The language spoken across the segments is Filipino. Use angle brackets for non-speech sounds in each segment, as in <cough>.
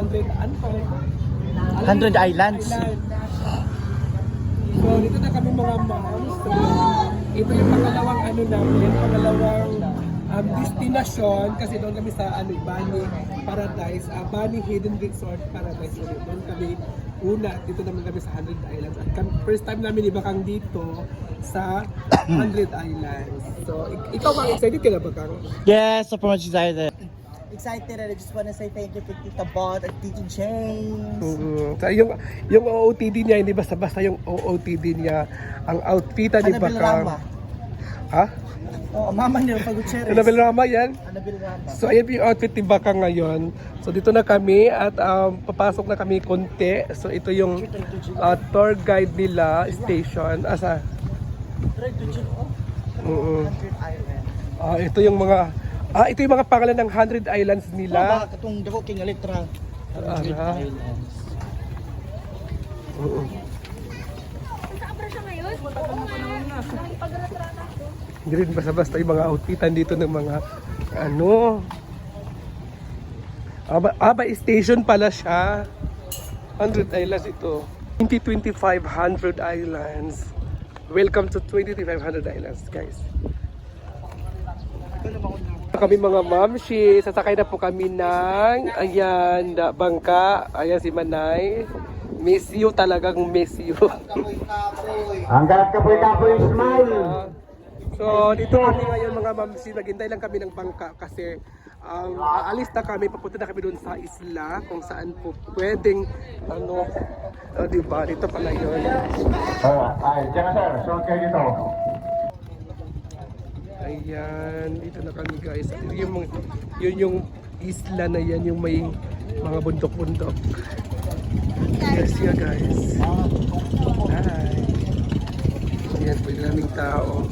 100, ano pa rin? 100 islands. So, dito na kami mga moms. So, ito yung pangalawang ano namin, pangalawang um, destination kasi doon kami sa ano, Bani Paradise, uh, Bani Hidden Resort Paradise ulit. Doon kami una, dito naman kami sa 100 Islands. At first time namin ibakang dito sa <coughs> 100 Islands. So, ik- ikaw ba excited ka na ba kang? Yes, super much excited. Excited and I just want to say thank you to Tita Bot and Tito James. Mm, so, yung, yung OOTD niya, hindi basta-basta yung OOTD niya. Ang outfitan ni. Rama. Ha? Oh, mama niyo pag Gutierrez. Annabelle Rama yan? Annabelle Rama. So ayan yung outfit ni Baka ngayon. So dito na kami at um, papasok na kami konti. So ito yung uh, tour guide nila station. Asa? Try to check oh. Oo. 100 Island. Ah, ito yung mga Ah, ito yung mga pangalan ng 100 islands Ba, nila. katong dako king Electra. 100 Aha. Islands. Oo. Saan siya ngayon? Oo. Hindi rin basta-basta yung mga outfitan dito ng mga ano. Aba, aba station pala siya. 100 islands ito. 2025 100 islands. Welcome to 2500 islands, guys. Kami mga mamshi, sasakay na po kami ng, ayan, bangka. Ayan si Manay. Miss you talagang miss you. Hanggat kapoy-kapoy smile. So, dito kami ngayon mga mamsi, naghintay lang kami ng bangka kasi ang aalis na kami, papunta na kami doon sa isla kung saan po pwedeng ano, oh, di ba? Dito pala yun. Oh, ay, dyan na sir. Suot kayo dito. Ayan, dito na kami guys. Yun yung, yun yung isla na yan, yung may mga bundok-bundok. Yes, yeah guys. Hi. Ayan po yung aming tao.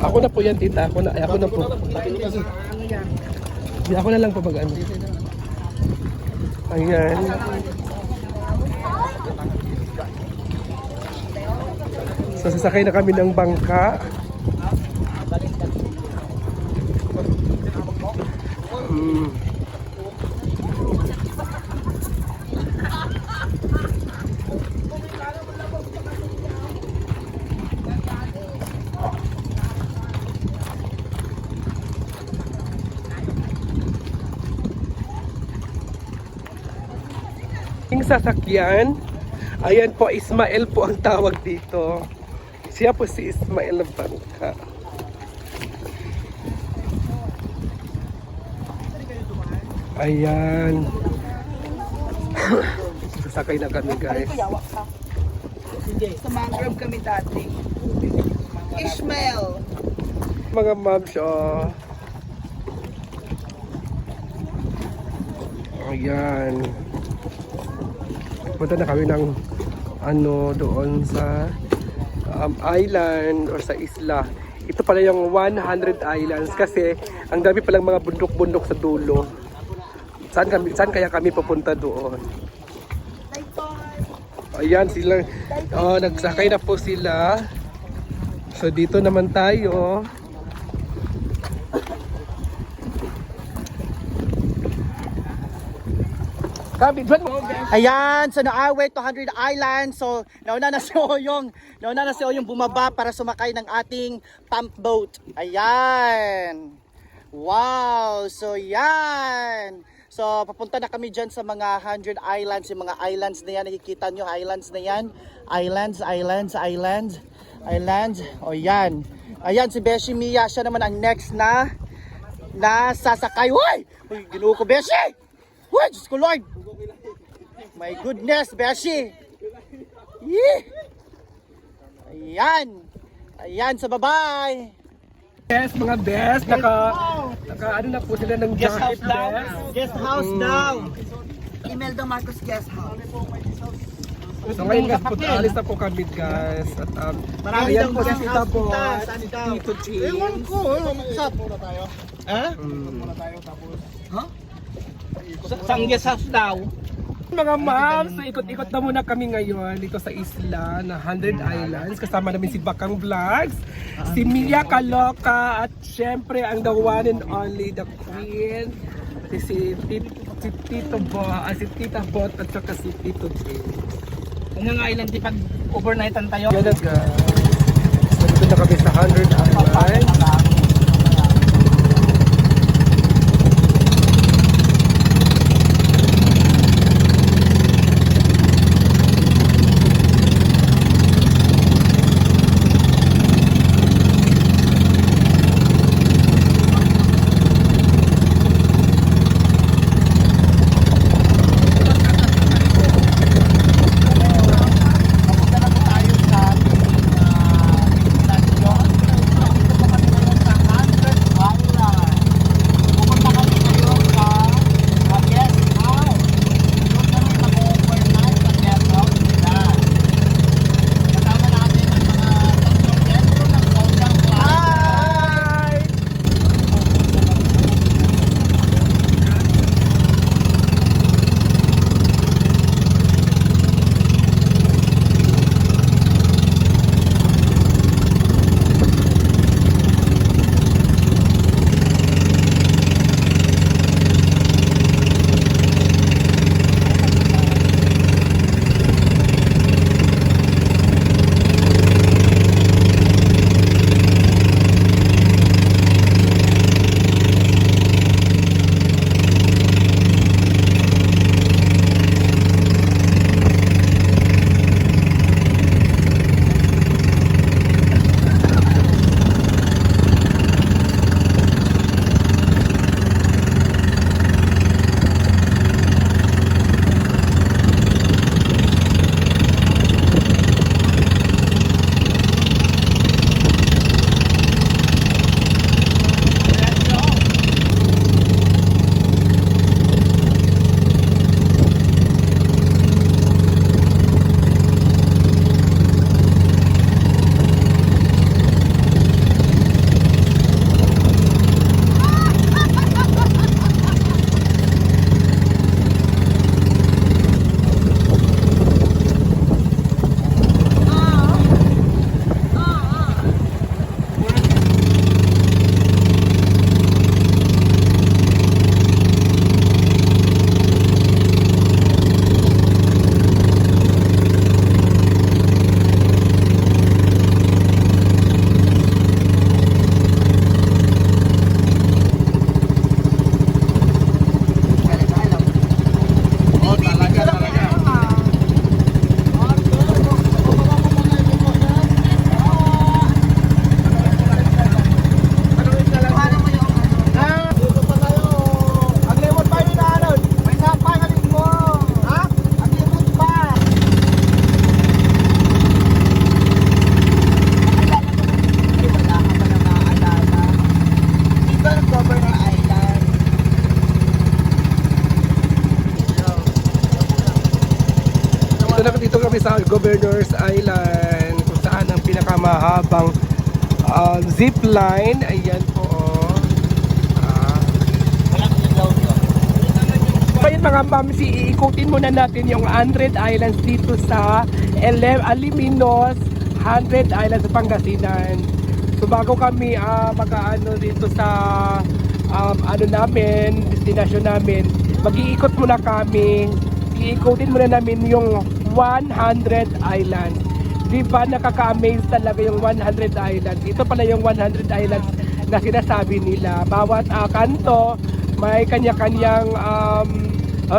Ako na po yan, tita. Ako na, ay, ako na po. Di ako na lang po mag ano. Ayan. So sasakay na kami ng bangka. Sasakyan, ayan po, Ismael po ang tawag dito. Siya po si Ismael Bangka. Ayan. <coughs> Sasakay na kami guys. Sa mangrove kami dati. Ishmael. Mga moms, oh. Ayan. Punta na kami ng ano doon sa um, island or sa isla. Ito pala yung 100 islands kasi ang dami palang mga bundok-bundok sa dulo. Saan, kami, saan kaya kami pupunta doon? Ayan sila. Oh, nagsakay na po sila. So dito naman tayo. Doon mo. Ayan, so na-away to 100 Islands. So, nauna na si Oyong, nauna na si Oyong bumaba para sumakay ng ating pump boat. Ayan. Wow, so yan. So, papunta na kami dyan sa mga 100 islands. Yung mga islands na yan, nakikita nyo, islands na yan. Islands, islands, islands, islands. O yan. Ayan, si Beshi Mia, siya naman ang next na na sasakay. Hoy! Uy, ginuho ko, Beshi! Hoy, Diyos ko, Lord! My goodness, Beshi! Yee! Ayan! Ayan sa babay! Yes, mga best. Naka, naka ano na po sila ng jacket best. Guest house daw! Imelda Marcos guest house. So ngayon guys, po, alis na po kami guys. At um, Marami ayan daw po si guest Tita house Bo, punta. si Saan daw? Tito James. Ewan ko, mag-usap. Ha? Mm. Sang guest house daw. Mga ma'am, so ikot-ikot na muna kami ngayon dito sa isla na 100 Islands. Kasama namin si Bakang Vlogs, si Mia Kaloka, at syempre ang the one and only, the queen, si, si, Tit- si Tito Bo, ah, si Tita Bot, at saka si Tito Jay. Ano nga ilan di pag overnightan tayo? Yan na guys. So, dito na kami sa 100 Islands. Pinakamahabang uh, zip line. Ayan po. oh. Ah. So yun mga iikutin muna natin yung 100 islands dito sa Aliminos 100 Islands sa Pangasinan. So bago kami uh, makaano dito sa um, ano namin, destination namin, mag-iikot muna kami. Iikutin muna namin yung 100 islands. Di ba nakaka-amaze talaga yung 100 islands? Ito pala yung 100 islands na sinasabi nila. Bawat ah, kanto may kanya-kanyang um,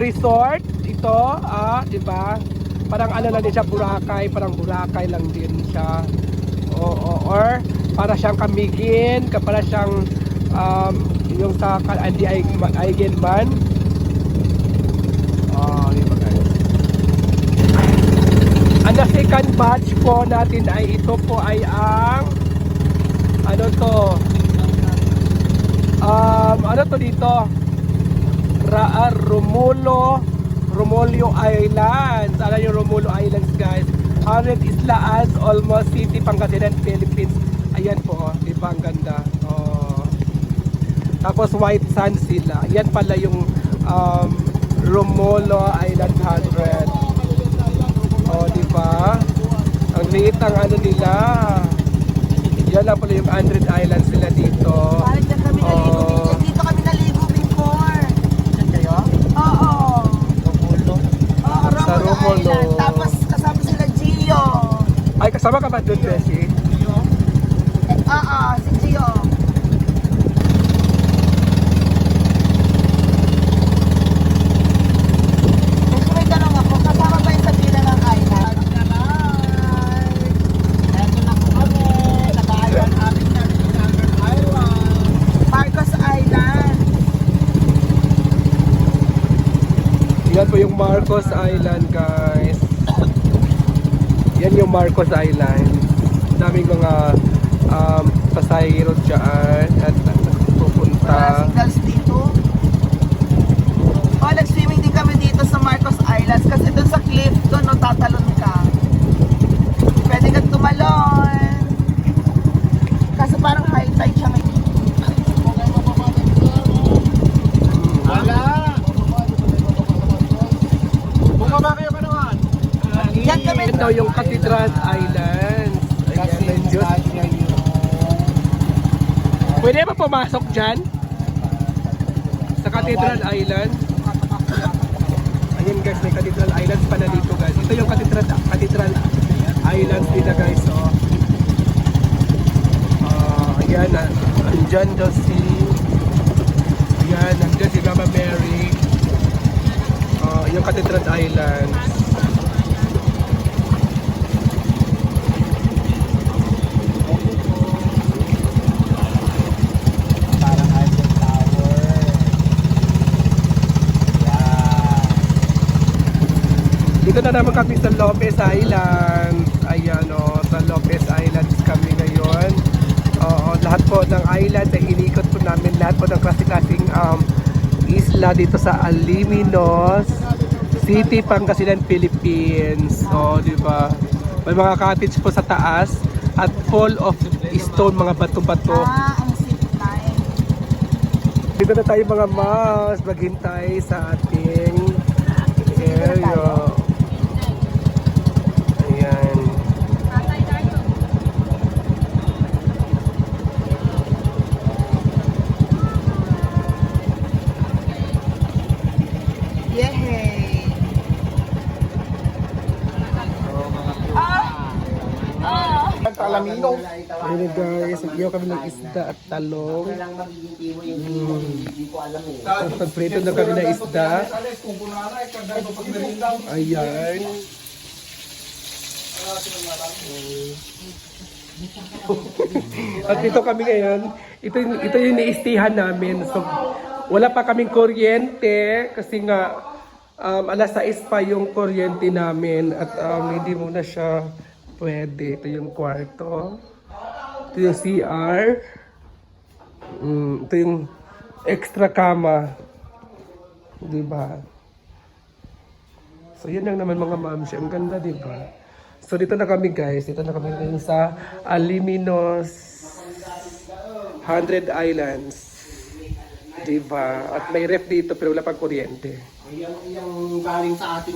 resort ito, ah, di ba? Parang ano lang din siya, Boracay, parang Boracay lang din siya. Oo, or para siyang kamigin, ka- para siyang um, yung sa Andi Eigenman. Oh, di ba guys? Ang the second batch po natin ay ito po ay ang ano to? Um, ano to dito? Ra Romulo Romulio Islands. Ano yung Romulo Islands guys? 100 Islas, almost City, Pangasinan, Philippines. Ayan po, oh. di ba ang ganda? Oh. Tapos white sand sila. Yan pala yung um, Romolo Island 100. O, di ba? Ang liit ang ano nila. Yan lang pala yung 100 islands nila dito. Dyan kami naligo? Oh. Dito kami naligo before. Diyan kayo? Oo. Tumulo. Oo, Sa Romulo Romulo. Island. Tapos kasama sila Gio. Ay, kasama ka ba doon, Beshi? Oo, si Gio. Kasi may tanong ako, kasama ba yung sa pila ng island? Ito na po kami. Nakayon aming Narinagan Island. Marcos Island. Yan po yung Marcos Island, guys. Yan yung Marcos Island. Daming mga um, pasahero dyan at pupunta. Signals dito. Oh, nag-swimming din kami dito sa Marcos Islands kasi doon sa cliff, doon no, tatalon ka. Pwede kang tumalon. Kaso parang high tide siya ngayon. Ito yung Cathedral Island. Ayan, nandiyon. Pwede ba pumasok dyan? Sa Cathedral Island? Ayan guys, may Cathedral Islands pala dito guys. Ito yung Cathedral, Cathedral Islands dito guys. Oh. Ah, ayan, ah, andyan daw si... Ayan, andyan si Mama Mary. Ah, yung Cathedral Islands. Dito na naman kami sa Lopez Island. Ayan o, sa Lopez Islands kami ngayon. Oo, lahat po ng island ay inikot po namin. Lahat po ng klase-klaseng um, isla dito sa Aliminos City, Pangasinan, Philippines. O, di ba? May mga cottage po sa taas at full of stone, mga bato-bato. Ah. Dito na tayo mga mas maghintay sa ating area. Ayan. Yehey! Ayan guys, nagyaw kami ng isda at talong. Mm. Tapos nagprito na kami ng isda. Ayan. <laughs> At dito kami ngayon, ito, yung- ito yung niistihan namin. So, wala pa kaming kuryente kasi nga um, alas 6 pa yung kuryente namin at um, hindi mo na siya pwede. Ito yung kwarto. Ito yung CR. Mm, ito yung extra kama. Diba? So yun lang naman mga mamsi. Ang ganda, diba? So dito na kami guys. Dito na kami ngayon sa Aliminos 100 Islands. Diba? At may ref dito pero wala pang kuryente.